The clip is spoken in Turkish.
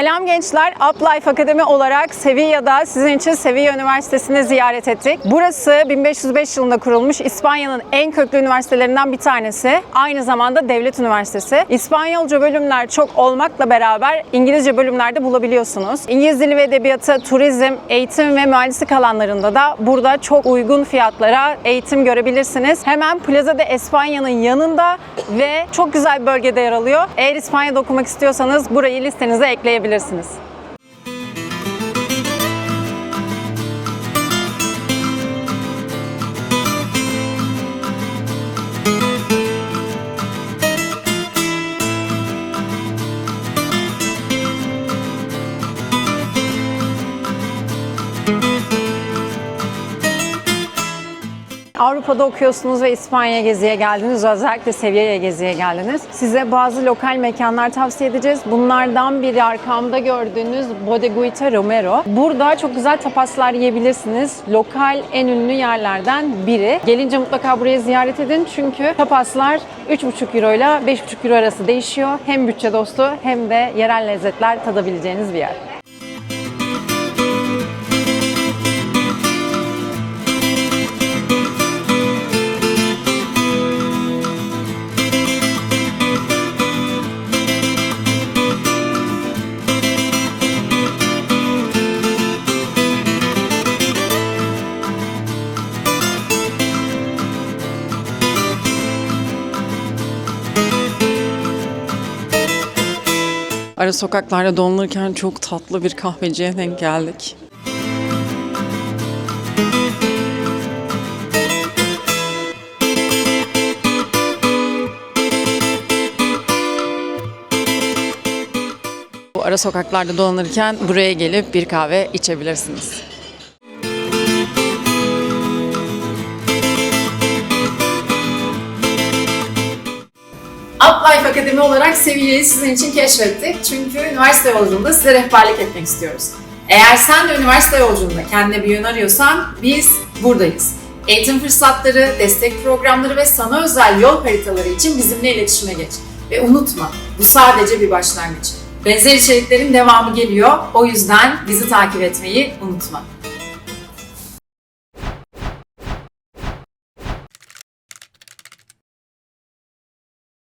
Selam gençler. Uplife Akademi olarak Sevilla'da sizin için Sevilla Üniversitesi'ni ziyaret ettik. Burası 1505 yılında kurulmuş İspanya'nın en köklü üniversitelerinden bir tanesi. Aynı zamanda devlet üniversitesi. İspanyolca bölümler çok olmakla beraber İngilizce bölümler de bulabiliyorsunuz. İngiliz dili ve edebiyatı, turizm, eğitim ve mühendislik alanlarında da burada çok uygun fiyatlara eğitim görebilirsiniz. Hemen Plaza de España'nın yanında ve çok güzel bir bölgede yer alıyor. Eğer İspanya'da okumak istiyorsanız burayı listenize ekleyebilirsiniz ulaşabilirsiniz. Avrupa'da okuyorsunuz ve İspanya geziye geldiniz. Özellikle Sevilla'ya geziye geldiniz. Size bazı lokal mekanlar tavsiye edeceğiz. Bunlardan biri arkamda gördüğünüz Bodeguita Romero. Burada çok güzel tapaslar yiyebilirsiniz. Lokal en ünlü yerlerden biri. Gelince mutlaka burayı ziyaret edin. Çünkü tapaslar 3,5 euro ile 5,5 euro arası değişiyor. Hem bütçe dostu hem de yerel lezzetler tadabileceğiniz bir yer. Ara sokaklarda dolanırken çok tatlı bir kahveciye denk geldik. Bu ara sokaklarda dolanırken buraya gelip bir kahve içebilirsiniz. Uplife Akademi olarak Sevilla'yı sizin için keşfettik. Çünkü üniversite yolculuğunda size rehberlik etmek istiyoruz. Eğer sen de üniversite yolculuğunda kendine bir yön arıyorsan biz buradayız. Eğitim fırsatları, destek programları ve sana özel yol haritaları için bizimle iletişime geç. Ve unutma, bu sadece bir başlangıç. Benzer içeriklerin devamı geliyor. O yüzden bizi takip etmeyi unutma.